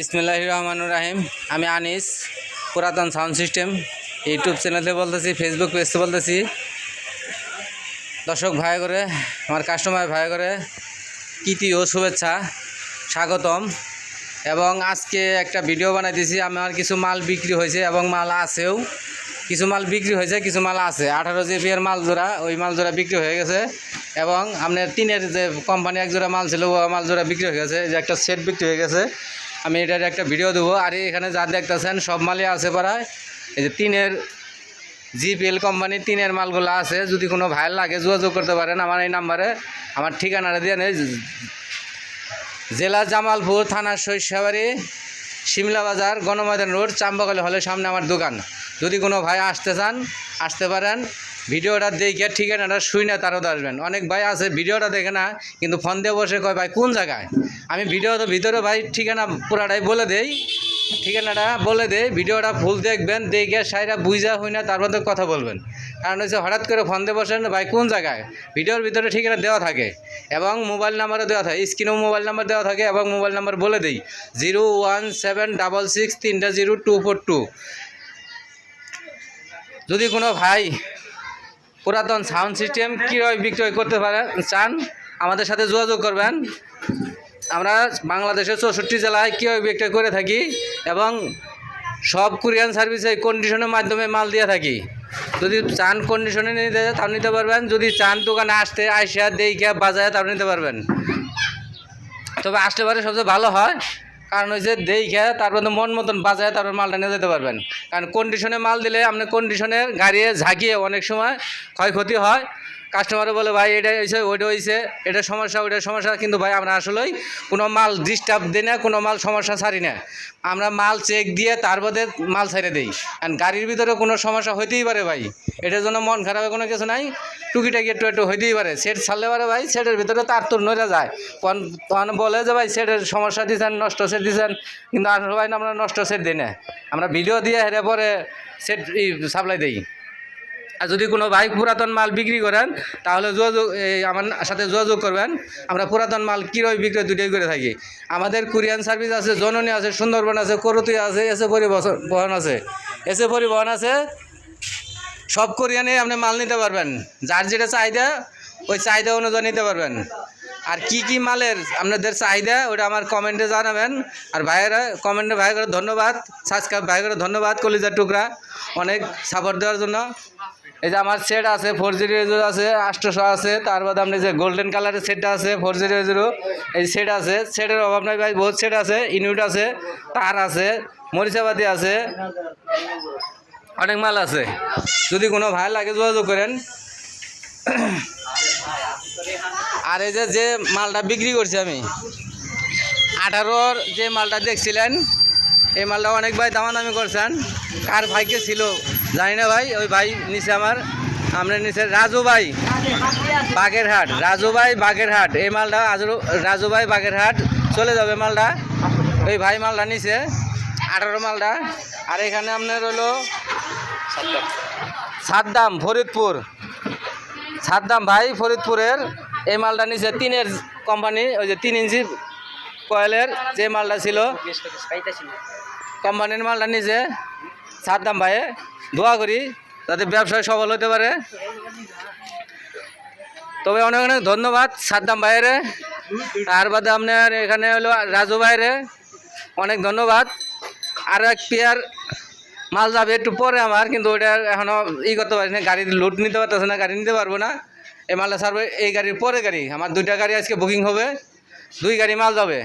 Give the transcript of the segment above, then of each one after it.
বিসমিল্লাহ রহমানুর রাহিম। আমি আনিস, পুরাতন সাউন্ড সিস্টেম। ইউটিউব চ্যানেলে বলতেছি, ফেসবুক পেজতে বলতেছি। দর্শক ভাই করে, আমার কাস্টমার ভাই করে কীর্তি ও শুভেচ্ছা, স্বাগতম। এবং আজকে একটা ভিডিও বানাইতেছি, আমার কিছু মাল বিক্রি হয়েছে এবং মাল আছেও। কিছু মাল বিক্রি হয়েছে, কিছু মাল আছে। আঠারো জিবি এর মাল জোড়া ওই মাল জোড়া বিক্রি হয়ে গেছে। এবং আপনার তিনের যে কোম্পানি এক জোড়া মাল ছিল, ও মাল জোড়া বিক্রি হয়ে গেছে। যে একটা সেট বিক্রি হয়ে গেছে। আমি এটার একটা ভিডিও দেবো। আর এখানে যা দেখতেছেন, সব মালই আছে প্রায় এই যে তিনের জিপিএল কোম্পানির তিনের মালগুলো আছে। যদি কোনো ভাইয়ের লাগে যোগাযোগ করতে পারেন, আমার এই নাম্বারে, আমার ঠিকানাটা দিয়ে নেই জেলা জামালপুর থানা শৈশবাড়ি শিমলা বাজার, গণময়দান রোড চাম্বাকলি হলের সামনে আমার দোকান। যদি কোনো ভাই আসতে চান, আসতে পারেন। ভিডিওটা দেখে ঠিকানাটা শুই না তারও আসবেন অনেক ভাই আছে, ভিডিওটা দেখে না, কিন্তু ফোন দিয়ে বসে কয়, ভাই, কোন জায়গায়? আমি ভিডিও তো ভিতরে ভাই ঠিকানা পুরাটাই বলে দেই। ঠিকানাটা বলে দেই, ভিডিওটা ফুল দেখবেন, দেখে সাইরা বুঝা হই না, তারপর তো কথা বলবেন। কারণ হচ্ছে হঠাৎ করে ফোন দিয়ে বসেন, ভাই কোন জায়গায়? ভিডিওর ভিতরে ঠিকানা দেওয়া থাকে এবং মোবাইল নাম্বারও দেওয়া থাকে স্ক্রিনেও মোবাইল নাম্বার দেওয়া থাকে এবং মোবাইল নাম্বার বলে দিই। Zero one seven double six তিনটা জিরো টু ফোর টু। যদি কোনো ভাই পুরাতন সাউন্ড সিস্টেম কীভাবে বিক্রয় করতে পারে চান, আমাদের সাথে যোগাযোগ করবেন। আমরা বাংলাদেশের চৌষট্টি জেলায় কীভাবে বিক্রয় করে থাকি এবং সব কুরিয়ান সার্ভিসে কন্ডিশনের মাধ্যমে মাল দিয়ে থাকি। যদি চান কন্ডিশনে নিতে তাও নিতে পারবেন। যদি চান দোকানে আসতে, আইসা দেখে বাজারে তাও নিতে পারবেন। তবে আসতে পারে সবচেয়ে ভালো হয়, কারণ হচ্ছে দেখে তারপর তো মন মতন বাজারে তারপর মালটা নিয়ে যেতে পারবেন। কারণ কন্ডিশনে মাল দিলে আপনি কন্ডিশনের গাড়ি ঝাঁকিয়ে অনেক সময় ক্ষয়ক্ষতি হয়। কাস্টমারে বলে, ভাই, এটা হয়েছে ওইটা হয়েছে এটা সমস্যা, ওইটা সমস্যা। কিন্তু ভাই, আমরা আসলেই কোনো মাল ডিস্টার্ব দিই না, কোনো মাল সমস্যা ছাড়ি না। আমরা মাল চেক দিয়ে তার বাদে মাল ছেড়ে দিই। আর গাড়ির ভিতরে কোনো সমস্যা হইতেই পারে ভাই। এটার জন্য মন খারাপের কোনো কিছু নাই। টুকিটাকি একটু একটু হইতেই পারে। সেট ছাড়লে পারে ভাই, সেটের ভিতরে তার তোর নড়ে যায়। তখন তখন বলে যে ভাই, সেটের সমস্যা দিয়েছেন নষ্ট সেট দিয়েছেন কিন্তু আসলে ভাই না, আমরা নষ্ট সেট দিই না। আমরা ভিডিও দিয়ে হেরে পরে সেট সাপ্লাই দিই। যদি কোনো ভাই পুরাতন মাল বিক্রি করেন, তাহলে যোগাযোগ আমার সাথে যোগাযোগ করবেন। আমরা পুরাতন মাল কীভাবে বিক্রয় দুটোই করে থাকি। আমাদের কুরিয়ান সার্ভিস আছে, জননী আছে, সুন্দরবন আছে করতুই আছে, এসে পরিবহন আছে। এসে পরিবহন আছে, সব কোরিয়ানে আপনি মাল নিতে পারবেন। যার যেটা চাহিদা, ওই চাহিদা অনুযায়ী নিতে পারবেন। আর কি কি মালের আপনাদের চাহিদা, ওটা আমার কমেন্টে জানাবেন। আর ভাইয়েরা, কমেন্টে ভাই ধন্যবাদ, সাবস্ক্রাইব ভাই ধন্যবাদ, কলিজার টুকরা, অনেক সাপোর্ট দেওয়ার জন্য। এই যে আমার সেট আছে ফোর জিরো জিরো আছে আষ্টশো আছে, তার বাদে আপনি যে গোল্ডেন কালারের সেটটা আছে ফোর জিরো জিরো এই সেট আছে সেটের অভাব নাই ভাই, বহুত সেট আছে ইউনিট আছে, তার আছে মরিচাবাতি আছে, অনেক মাল আছে। যদি কোনো ভাই লাগে যোগাযোগ করেন। আর এই যে যে মালটা বিক্রি করছি আমি, আঠারোর যে মালটা দেখছিলেন, এই মালটা অনেক ভাই দামাদামি করছেন। কার ভাইকে ছিল জানি না ভাই, ওই ভাই নিচে আমার, আমরা নিচে রাজু ভাই বাগেরহাট রাজু ভাই বাগেরহাট। এই মালটা রাজু ভাই বাগেরহাট, চলে যাবে মালটা। ওই ভাই মালটা নিচে আঠারো মালটা। আর এখানে আপনার হলো সাদ্দাম, ফরিদপুর। সাদ্দাম ভাই, ফরিদপুরের, এই মালটা নিচে তিনের কোম্পানি, ওই যে তিন ইঞ্চি কয়েলের যে মালটা ছিল। কোম্পানির মালটা নিচে সাদ্দাম ভাইয়ে। দোয়া করি যাতে ব্যবসায় সফল হতে পারে। তবে অনেক অনেক ধন্যবাদ সাদ্দাম ভাইয়েরে তার বাদে আপনার এখানে হলো রাজু ভাইরে। অনেক ধন্যবাদ। আর এক পেয়ার মাল যাবে একটু পরে আমার, কিন্তু ওটা এখনও ই করতে পারি না গাড়ি লোড নিতে পারতেছে না, গাড়ি নিতে পারব না। এই মালটা ছাড়বে এই গাড়ির পরে গাড়ি। আমার দুইটা গাড়ি আজকে বুকিং হবে। দুই গাড়ি মাল যাবে।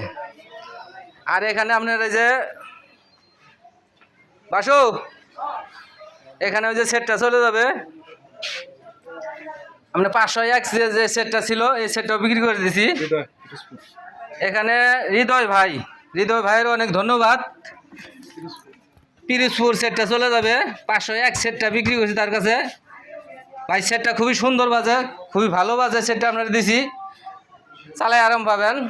আর এখানে আপনার এই যে বাসু এখানে ওই যে সেটটা চলে যাবে। আমরা পাঁচশো এক যে- যে সেটটা ছিল এই সেটটাও বিক্রি করে দিছি। এখানে হৃদয় ভাই হৃদয় ভাইয়ের অনেক ধন্যবাদ। পিরিজপুর সেটটা চলে যাবে পাঁচশো এক সেটটা বিক্রি করছি তার কাছে। ভাই সেটটা খুবই সুন্দর বাজে খুবই ভালো বাজে সেটটা আপনারা দিছি। চালাই আরাম পাবেন।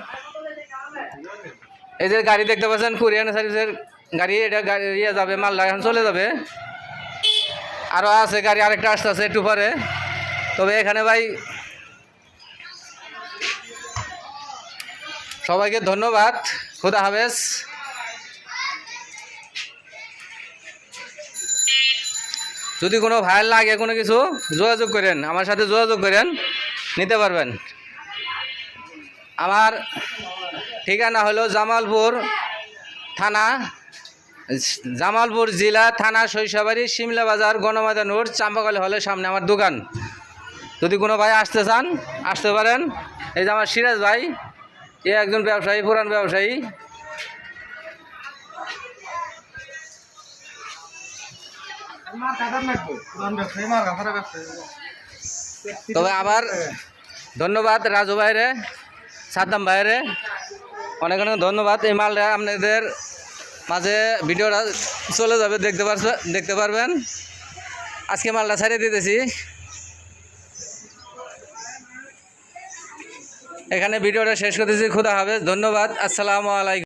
এই যে গাড়ি দেখতে পাচ্ছেন কোরিয়ান সার্ভিসের গাড়ি এটা গাড়ি ইয়ে যাবে মালদা এখন চলে যাবে। আরও আছে গাড়ি, আরেকটা আসতে আছে একটু পরে। তবে এখানে ভাই, সবাইকে ধন্যবাদ। খুদা হাফেজ। যদি কোনো ভাইয়ের লাগে কোনো কিছু, যোগাযোগ করেন, আমার সাথে যোগাযোগ করেন, নিতে পারবেন। আমার ঠিকানা হলো জামালপুর থানা জামালপুর জেলা থানা শৈশবাড়ি শিমলা বাজার গণমাদান রোড চাম্পাকালী হলের সামনে আমার দোকান। যদি কোনো ভাই আসতে চান, আসতে পারেন। এই যে আমার সিরাজ ভাই, এ একজন ব্যবসায়ী, পুরান ব্যবসায়ী। তবে আবার ধন্যবাদ রাজু ভাইরে, সাদ্দাম ভাইরে। অনেক অনেক ধন্যবাদ। এই মালটা আপনাদের মাঝে ভিডিওটা চলে যাবে, দেখতে পারছ, দেখতে পারবেন। আজকে মালটা ছাড়িয়ে দিতেছি। এখানে ভিডিওটা শেষ করতেছি, খুদা হবে ধন্যবাদ, আসসালামু আলাইকুম।